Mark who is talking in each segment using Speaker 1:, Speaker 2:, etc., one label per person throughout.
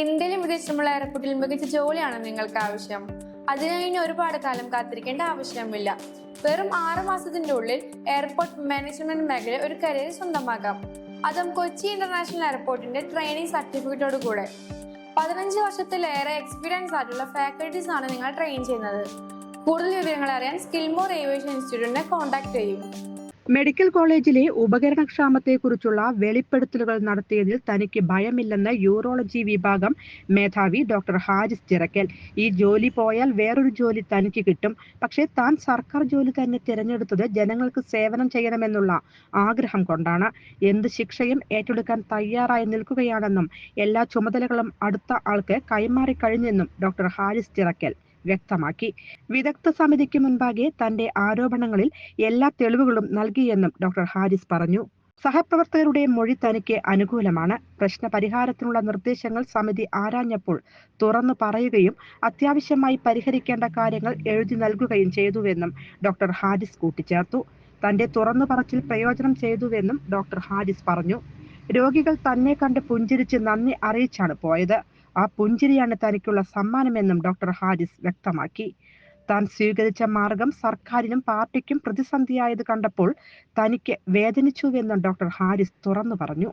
Speaker 1: ഇന്ത്യയിലും വിദേശത്തുമുള്ള എയർപോർട്ടിൽ മികച്ച ജോലിയാണ് നിങ്ങൾക്ക് ആവശ്യം? അതിനായി ഇനി ഒരുപാട് കാലം കാത്തിരിക്കേണ്ട ആവശ്യമില്ല. വെറും ആറ് മാസത്തിന്റെ ഉള്ളിൽ എയർപോർട്ട് മാനേജ്മെന്റ് മേഖല ഒരു കരിയർ സ്വന്തമാക്കാം. അതും കൊച്ചി ഇന്റർനാഷണൽ എയർപോർട്ടിന്റെ ട്രെയിനിങ് സർട്ടിഫിക്കറ്റോട് കൂടെ. പതിനഞ്ച് വർഷത്തിലേറെ എക്സ്പീരിയൻസ് ആയിട്ടുള്ള ഫാക്കൽറ്റീസ് ആണ് നിങ്ങൾ ട്രെയിൻ ചെയ്യുന്നത്. കൂടുതൽ വിവരങ്ങൾ അറിയാൻ സ്കിൽമോർ ഏവിയേഷൻ ഇൻസ്റ്റിറ്റ്യൂട്ടിനെ കോൺടാക്ട് ചെയ്യും.
Speaker 2: മെഡിക്കൽ കോളേജിലെ ഉപകരണക്ഷാമത്തെക്കുറിച്ചുള്ള വെളിപ്പെടുത്തലുകൾ നടത്തിയതിൽ തനിക്ക് ഭയമില്ലെന്ന് യൂറോളജി വിഭാഗം മേധാവി ഡോക്ടർ ഹാജിസ് ചിറക്കൽ. ഈ ജോലി പോയാൽ വേറൊരു ജോലി തനിക്ക് കിട്ടും. പക്ഷേ താൻ സർക്കാർ ജോലി തന്നെ തിരഞ്ഞെടുത്തത് ജനങ്ങൾക്ക് സേവനം ചെയ്യണമെന്നുള്ള ആഗ്രഹം കൊണ്ടാണ്. എന്ത് ശിക്ഷയും ഏറ്റെടുക്കാൻ തയ്യാറായി നിൽക്കുകയാണെന്നും എല്ലാ ചുമതലകളും അടുത്ത ആൾക്ക് കൈമാറി കഴിഞ്ഞെന്നും ഡോക്ടർ ഹാജിസ് ചിറക്കൽ വ്യക്തമാക്കി. വിദഗ്ധ സമിതിക്ക് മുൻപാകെ തന്റെ ആരോപണങ്ങളിൽ എല്ലാ തെളിവുകളും നൽകിയെന്നും ഡോക്ടർ ഹാരിസ് പറഞ്ഞു. സഹപ്രവർത്തകരുടെ മൊഴി തനിക്ക് അനുകൂലമാണ്. പ്രശ്ന പരിഹാരത്തിനുള്ള നിർദ്ദേശങ്ങൾ സമിതി ആരാഞ്ഞപ്പോൾ തുറന്നു പറയുകയും അത്യാവശ്യമായി പരിഹരിക്കേണ്ട കാര്യങ്ങൾ എഴുതി നൽകുകയും ചെയ്തുവെന്നും ഡോക്ടർ ഹാരിസ് കൂട്ടിച്ചേർത്തു. തന്റെ തുറന്നു പറച്ചിൽ പ്രയോജനം ചെയ്തുവെന്നും ഡോക്ടർ ഹാരിസ് പറഞ്ഞു. രോഗികൾ തന്നെ കണ്ട് പുഞ്ചിരിച്ച് നന്ദി അറിയിച്ചാണ് പോയത്. ആ പുഞ്ചിരിയാണ് തനിക്കുള്ള സമ്മാനമെന്നും ഡോക്ടർ ഹാരിസ് വ്യക്തമാക്കി. താൻ സ്വീകരിച്ച മാർഗം സർക്കാരിനും പാർട്ടിക്കും പ്രതിസന്ധിയായത് കണ്ടപ്പോൾ തനിക്ക് വേദനിച്ചുവെന്നും ഡോക്ടർ ഹാരിസ് തുറന്നു പറഞ്ഞു.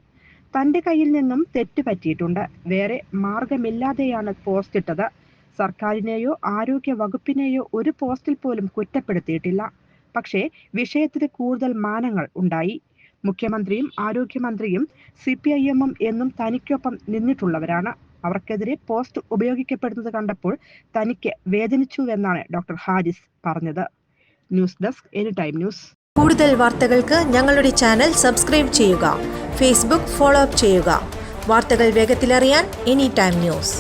Speaker 2: തന്റെ കയ്യിൽ നിന്നും തെറ്റുപറ്റിയിട്ടുണ്ട് വേറെ മാർഗമില്ലാതെയാണ് പോസ്റ്റ് ഇട്ടത്. സർക്കാരിനെയോ ആരോഗ്യ വകുപ്പിനെയോ ഒരു പോസ്റ്റിൽ പോലും കുറ്റപ്പെടുത്തിയിട്ടില്ല. പക്ഷേ വിഷയത്തിന് കൂടുതൽ മാനങ്ങൾ ഉണ്ടായി. മുഖ്യമന്ത്രിയും ആരോഗ്യമന്ത്രിയും സി പി ഐ എമ്മും എന്നും തനിക്കൊപ്പം നിന്നിട്ടുള്ളവരാണ്. അവർക്കെതിരെ പോസ്റ്റ് ഉപയോഗിക്കപ്പെടുന്നത് കണ്ടപ്പോൾ തനിക്ക് വേദനിച്ചുവെന്നാണ് ഡോക്ടർ ഹാരിസ് പറഞ്ഞത്. News desk any time news.
Speaker 3: കൂടുതൽ വാർത്തകൾക്ക് ഞങ്ങളുടെ ചാനൽ സബ്സ്ക്രൈബ് ചെയ്യുക ഫേസ്ബുക്ക് ഫോളോ അപ്പ് ചെയ്യുക. വാർത്തകൾ വേഗത്തിലറിയാൻ എനി ടൈം ന്യൂസ്.